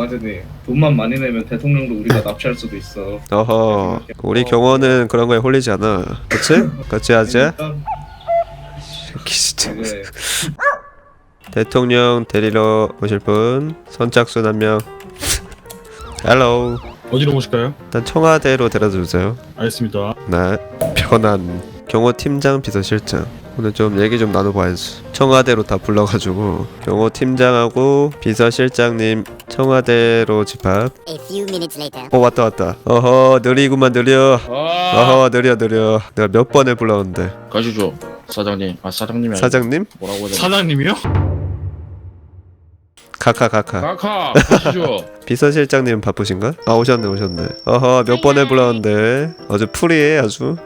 강아지님 돈만 많이 내면 대통령도 우리가 납치할 수도 있어. 어허 우리 경호는 그런 거에 홀리지 않아 그치? 그치 아재? 일단 새끼 진짜 이제 대통령 데리러 오실 분 선착순 한명 헬로 어디로 오실까요? 일단 청와대로 데려다 주세요 알겠습니다. 네 편한 경호 팀장 비서실장 오늘 좀 얘기 좀 나눠봐야지 청와대로 다 불러가지고 경호 팀장하고 비서실장님 청와대로 집합. A few minutes later. 어 왔다 왔다. 어허 느리구만 느려. 아 어허 느려 느려. 내가 몇 번을 불렀는데. 가시죠. 사장님. 아 사장님이 사장님? 뭐라고 해야 되나? 사장님이요? 카카 카카. 카카 가시죠. 비서실장님 바쁘신가? 아 오셨네 오셨네. 어허 몇 번을 불렀는데. 아주 풀이해 아주.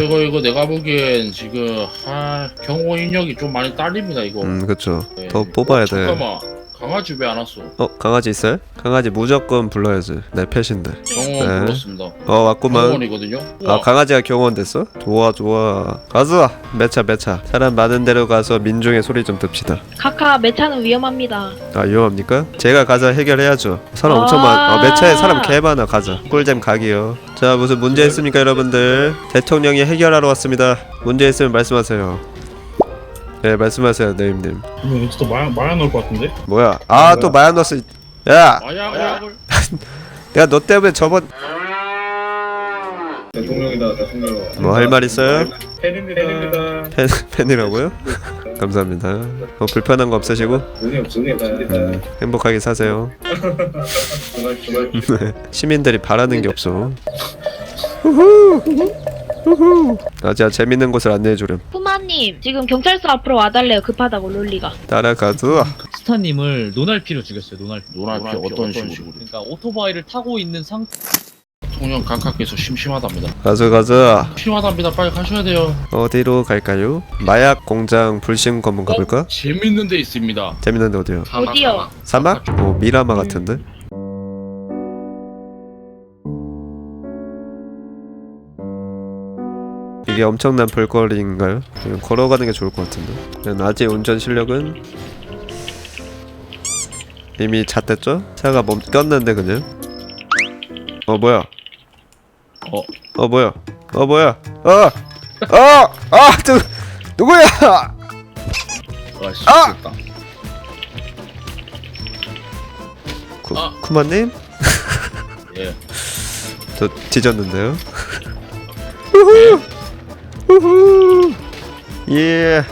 이거 이거 내가 보기엔 지금 아 경호 인력이 좀 많이 딸립니다 이거. 음 그쵸. 네. 더 뽑아야 어, 돼. 잠깐만 강아지 왜 안 왔어? 어 강아지 있어요? 강아지 무조건 불러야지. 내 펫인데. 경호원 네. 불렀습니다. 어 왔구만. 경호원이거든요? 아 우와, 강아지가 경호원 됐어? 좋아 좋아. 가자 매차 매차. 사람 많은 데로 가서 민중의 소리 좀 듭시다. 카카 매차는 위험합니다. 아 위험합니까? 제가 가서 해결해야죠. 사람 아. 엄청 많아. 아, 매차에 사람 개 많아 가자. 꿀잼 각이요. 자 무슨 문제 있습니까 여러분들? 대통령이 해결하러 왔습니다. 문제 있으면 말씀하세요 네 말씀하세요 네임님. 이거 또 말, 말안 나올 것 같은데? 뭐야? 아 또 마약 넣었어. 야! 마약 마약을. 내가 너 때문에 저번 대통령이다 대통령. 뭐 할 말 있어요? 팬입니다. 팬, 팬이라고요? 감사합니다. 뭐 불편한 거 없으시고? 없습니다. 음, 행복하게 사세요. 정말 시민들이 바라는 게 없어. 후후! 후후 아자 재밌는 곳을 안내해 주렴 푸마님 지금 경찰서 앞으로 와달래요. 급하다고 롤리가. 따라가도 스타님을 노날피로 죽였어요. 노날피. 노날피 어떤 식으로 그러니까 오토바이를 타고 있는 상 대통령 각하께서 심심하답니다 가자 가자 심심하답니다 빨리 가셔야 돼요 어디로 갈까요? 마약 공장 불신 검문 가볼까? 재밌는 데 있습니다 재밌는데 어디요? 사막, 어디요? 사막. 사막? 어 미라마 같은데? 이게 엄청난 볼거리인가요? 그냥 걸어가는 게 좋을 것 같은데 그냥 아재 운전 실력은 이미 잣됐죠? 차가 멈췄는데 그냥 어 뭐야 어. 어 뭐야 어 뭐야 어어아 저 누구야 아씨 아! 됐다 쿠, 아. 쿠마님? 예저 뒤졌는데요. 우후! 우후! 예.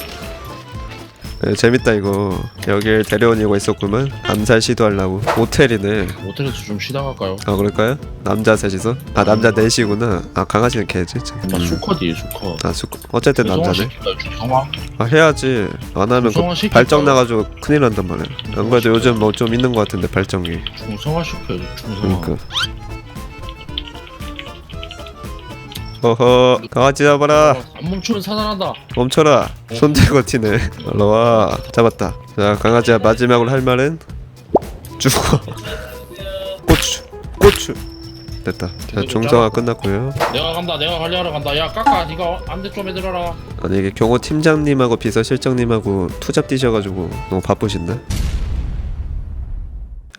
네, 재밌다 이거. 여길 데려온 이유가 있었구만. 암살 시도하려고. 모텔이네. 모텔에서 좀 쉬다 갈까요? 아 그럴까요? 남자 셋이서? 아 남자 넷이구나. 아 강아지는 개지. 참. 나 수컷이에요 수컷 아 수. 어쨌든 남자네. 중성화? 아 해야지. 안 하면 그 중성화 시킬까요? 발정 나가지고 큰일 난단 말이야. 안 그래도 요즘 뭐 좀 있는 것 같은데 발정이. 중성화 시켜야지 중성화 그러니까. 어허 강아지 잡아라. 안 멈추면 사단한다. 멈춰라. 손 들고 튀네. 올라와. 잡았다. 자 강아지야 마지막으로 할 말은? 죽어. 고추 고추. 됐다. 자 중성화 끝났고요. 내가 간다 내가 관리하러 간다. 야 까까 니가 안대 좀 해들어라. 아니 이게 경호 팀장님하고 비서 실장님하고 투잡 뛰셔가지고 너무 바쁘신데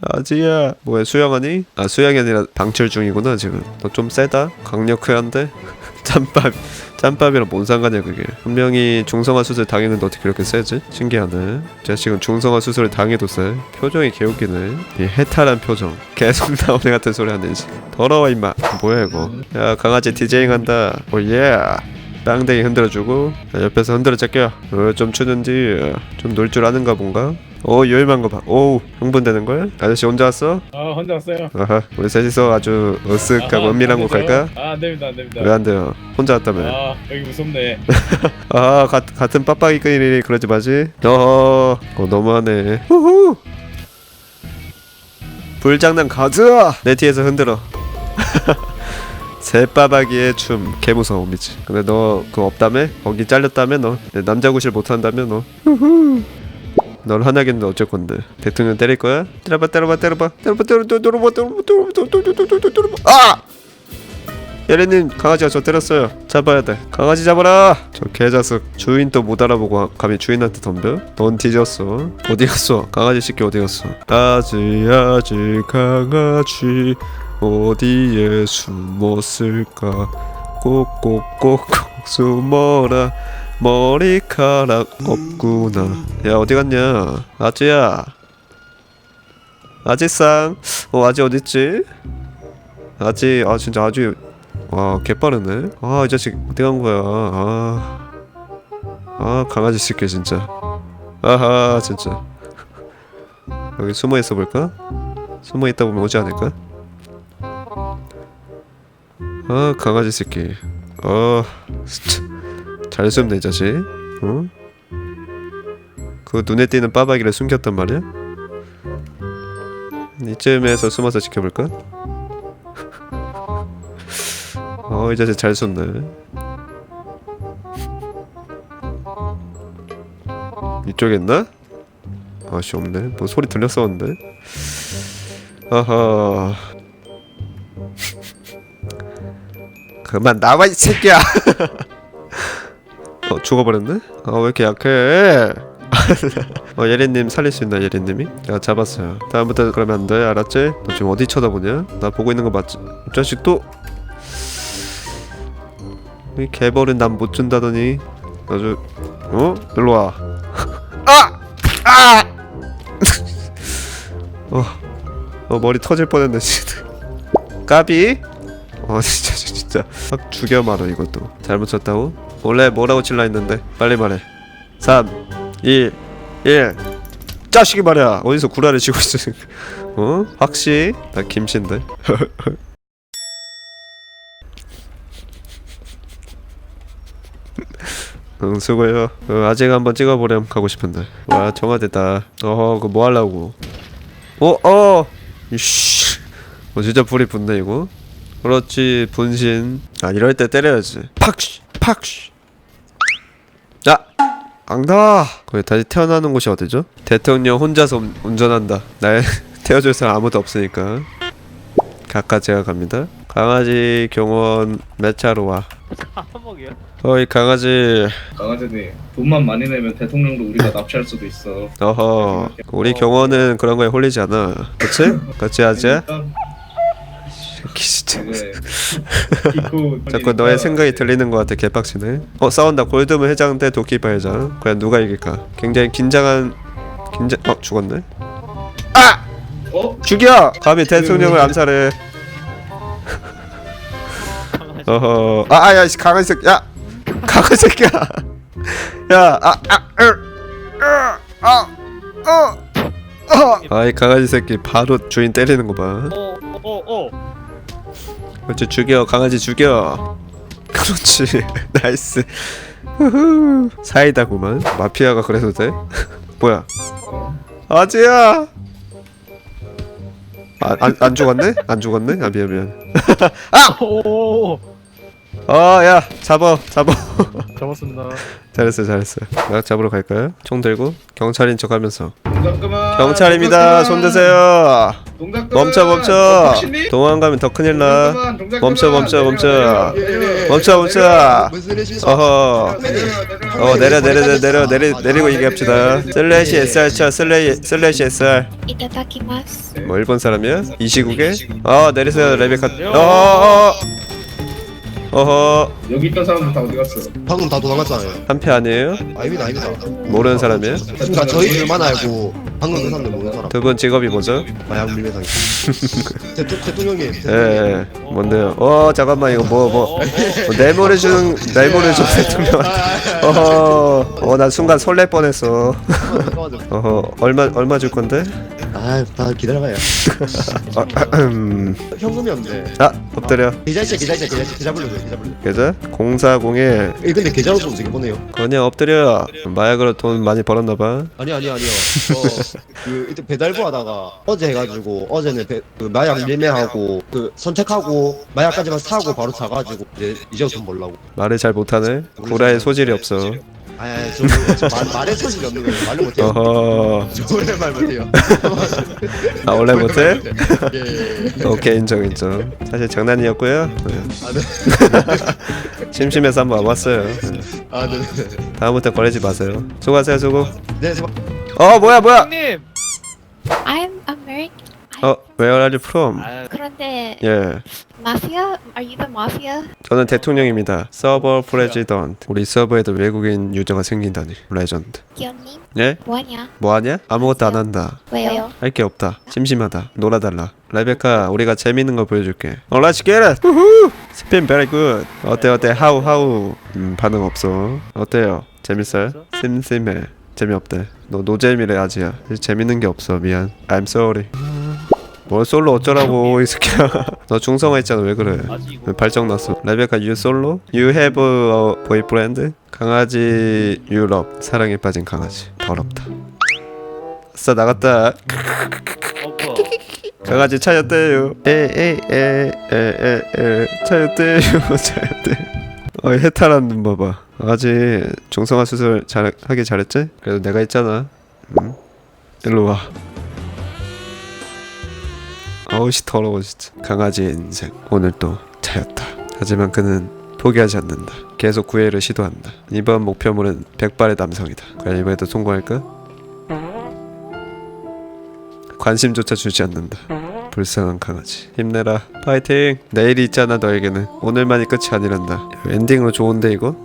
아지야 뭐야 수영하니? 아 수영이 아니라 방출 중이구나 지금. 너 좀 세다? 강력해한데? 짬밥 짬밥이랑 뭔 상관이야 그게? 한 명이 중성화 수술 당했는데 어떻게 그렇게 세지? 신기하네. 지금 중성화 수술을 당해도 세. 표정이 개웃기네. 이 해탈한 표정. 계속 나오네 같은 소리 씨. 더러워 임마. 뭐야 이거? 야 강아지 디제잉 한다. 오예. 빵댕이 흔들어주고. 자, 옆에서 흔들어 제껴. 어, 좀 추는지 좀 놀 줄 아는가 본가? 오 요염한 거 봐. 오 흥분되는 걸? 아저씨 혼자 왔어? 아 혼자 왔어요. 아하 우리 셋이서 아주 으쓱하고 아하, 은밀한 곳 되세요? 갈까? 아, 안 됩니다, 안 됩니다. 왜 안 돼요? 혼자 왔다며. 아 여기 무섭네. 아 가, 같은 빡빡이끼리 그러지 마지. 어허 어, 너무하네. 후후. 불장난 가자. 내 뒤에서 흔들어. 새빠박이의 춤 개무서워 미치 근데 너 그거 없다며? 거기 잘렸다며 너내 남자 구실 못한다며 너 후후. 널 화나겠는데 어쩔 건데. 대통령 때릴 거야? 때려봐 때려봐 때려봐. 때려봐 때려봐 때려봐 때려봐 때려봐 때려봐. 아! 예린님 강아지가 저 때렸어요. 잡아야 돼. 강아지 잡아라! 저 개자식 주인 또 못 알아보고 감히 주인한테 덤벼? 넌 뒤졌어. 어디 갔어? 강아지 새끼 어디 갔어? 아지 아지 강아지. 어디에 숨었을까? 꼭꼭꼭꼭 숨어라 머리카락 없구나. 야 어디 갔냐? 아지야. 아지상. 어 아지 어딨지? 아지 아 진짜 아주 와 개빠르네. 아 이 자식 어디 간 거야? 아, 아 강아지 새끼 진짜. 아하 진짜. 여기 숨어 있어 볼까? 숨어 있다 보면 오지 않을까? 아 강아지 새끼 아 진짜 잘 숨네 이 자식 어? 그 눈에 띄는 빠박이를 숨겼단 말이야? 이쯤에서 숨어서 지켜볼까? 어, 이 자식 잘 숨네. 이쪽에 있나? 아씨 없네. 뭐 소리 들렸었는데. 아하. 그만 나와 이 새끼야. 어 죽어버렸네? 아 왜 이렇게 약해? 어 예린님 살릴 수 있나 예린님이? 내가 잡았어요. 다음부터 그러면 안 돼, 알았지? 너 지금 어디 쳐다보냐? 나 보고 있는 거 맞지? 이 자식 또 이 개벌은 난 못 준다더니 아주 어? 일로 와. 아! 아! 어, 어 머리 터질 뻔했네. 까비? 어 진짜 진짜 확 죽여 말어 이것도 잘못 쳤다고? 원래 뭐라고 칠라 했는데? 빨리 말해. 3 2 1 짜식이 말이야. 어디서 구라를 치고 있어 어? 확시? 나 김씨인데. 응 수고해요. 어, 아직 한번 찍어보렴 가고 싶은데. 와 정화됐다. 어허 그거 뭐 하려고? 어? 어! 이씨. 어 진짜 불이 붙네 이거? 그렇지 분신. 아 이럴 때 때려야지. 팍쉬 팍쉬 야! 앙다 거기 다시 태어나는 곳이 어디죠? 대통령 혼자서 운- 운전한다 날 태워줄 사람 아무도 없으니까 각각 제가 갑니다 강아지 경원 몇 차로 와 어이 강아지 강아지님 돈만 많이 내면 대통령도 우리가 납치할 수도 있어. 어허 우리 경원은 그런 거에 홀리지 않아 그치? 그치 아재? 일단 새끼 진짜 이제 기코 자꾸 너의 생각이 들리는 것 같아 개빡치네. 어 싸운다. 골드문 회장 대 도끼바 회장 과연 누가 이길까? 굉장히 긴장한 긴장 어 죽었네? 어? 죽여! 감히 대통령을 암살해. 어허. 아야 이 강아지 새끼 야! 강아지 새끼야! 야 아아아아어. 아이 강아지 새끼 바로 주인 때리는 거 봐. 어 어 어 그렇지 죽여 강아지 죽여 그렇지 나이스 후후. 사이다구만 마피아가 그래도 돼? 뭐야 아지야 아, 안, 안 죽었네? 안 죽었네? 아 미안 미안 오 어야 잡어 잡어 잡았습니다. 잘했어 잘했어 나 잡으러 갈까요? 총 들고 경찰인 척 하면서 동작 그만. 경찰입니다 손 드세요 동작 그만. 멈춰 어, 멈춰 혹시니? 도망가면 더 큰일 나 동작 그만, 동작 멈춰, 그만. 멈춰, 멈춰. 내려, 내려, 내려. 멈춰 멈춰 무슨 일이시? 어허 내려, 내려. 어 내려 내려 내려 내려 내리 내리고 얘기합시다 슬래시 SR 쳐 슬래시 슬래시 SR いただきます。 뭐 일본 사람이야? 이 시국에? 어 내리세요 레베카 어허 어허 여기 있던 사람들 다 어디 갔어? 방금 다 도망갔잖아요. 한패 아니에요? 아닙니다, 아닙니다. 모르는 사람이에요? 그러니까 저희들만 알고 방금 그 사람들 모르는 사람. 두 분 직업이 뭐죠? 마약 밀매상. 대통 대통령님. 예, 예 뭔데요? 어 잠깐만 이거 뭐뭐 내모를 준 내모를 준 대통령 어허 어나 순간 설렐 뻔했어 어허 얼마 얼마 줄 건데? 아, 다 기다려봐요. 아, 음. 현금이 없네. 아 엎드려 계좌이체, 계좌이체, 계좌이체, 계좌 불러줘요, 계좌 불러. 계좌? 040에 예, 근데 계좌로 좀 되게 보네요. 그냥 엎드려 마약으로 돈 많이 벌었나봐 아니, 아니, 아니요. 어, 그 이때 배달부 하다가 어제 해가지고 어제는 배, 그 마약 밀매하고 그 선택하고 마약까지만 사고 바로 자가지고 이제 이제 돈 벌라고. 말을 잘 못하네 구라에 소질이 없어 아니 저, 저 말, 말에 소질이 없는 거예요 말을 못해요 어허 저 원래 말 못해요 아 원래 못해? 예 오케이 인정 인정 사실 장난이었고요 네. 아, 네. 심심해서 한번 와봤어요 네. 아, 네. 다음부터 거리지 마세요 수고하세요 수고 네, 네. 어 뭐야 뭐야 형님. 어 where are you from? 아, 그런데 예. mafia? Are you the mafia? 저는 대통령입니다. 서버 프레지던트. 우리 서버에도 외국인 유저가 생긴다니 레전드. 기현님? 예? 뭐하냐? 뭐하냐? 아무것도 안 한다. 왜요? 할 게 없다. 심심하다. 놀아달라. 레베카 우리가 재밌는 거 보여줄게. 어 let's get it. 우후! 스핀 very good. 어때 어때? 하우 하우 음 반응 없어. 어때요? 재밌어요? 심심해. 재미없대. 너 노잼이래 아지야. 재밌는 게 없어. 미안. I'm sorry 뭘 솔로 어쩌라고 이 새끼야. 너 중성화했잖아. 왜 그래? 아직 발정 났어. 레베카 you 솔로? You have a boyfriend? 강아지 love 사랑에 빠진 강아지. 더럽다. 아싸 나갔다. 강아지 차였대요. 에에에에에에. 차였대요. 차였대. 어이 해탈한 눈 봐봐. 강아지 중성화 수술 잘 하기 잘했지? 그래도 내가 있잖아. 응? 일로 와 어우씨 더러워 진짜. 강아지의 인생 오늘 또 차였다. 하지만 그는 포기하지 않는다. 계속 구애를 시도한다. 이번 목표물은 백발의 남성이다. 과연 이번에도 성공할까? 관심조차 주지 않는다. 불쌍한 강아지. 힘내라. 파이팅! 내일이 있잖아 너에게는. 오늘만이 끝이 아니란다. 엔딩으로 좋은데 이거?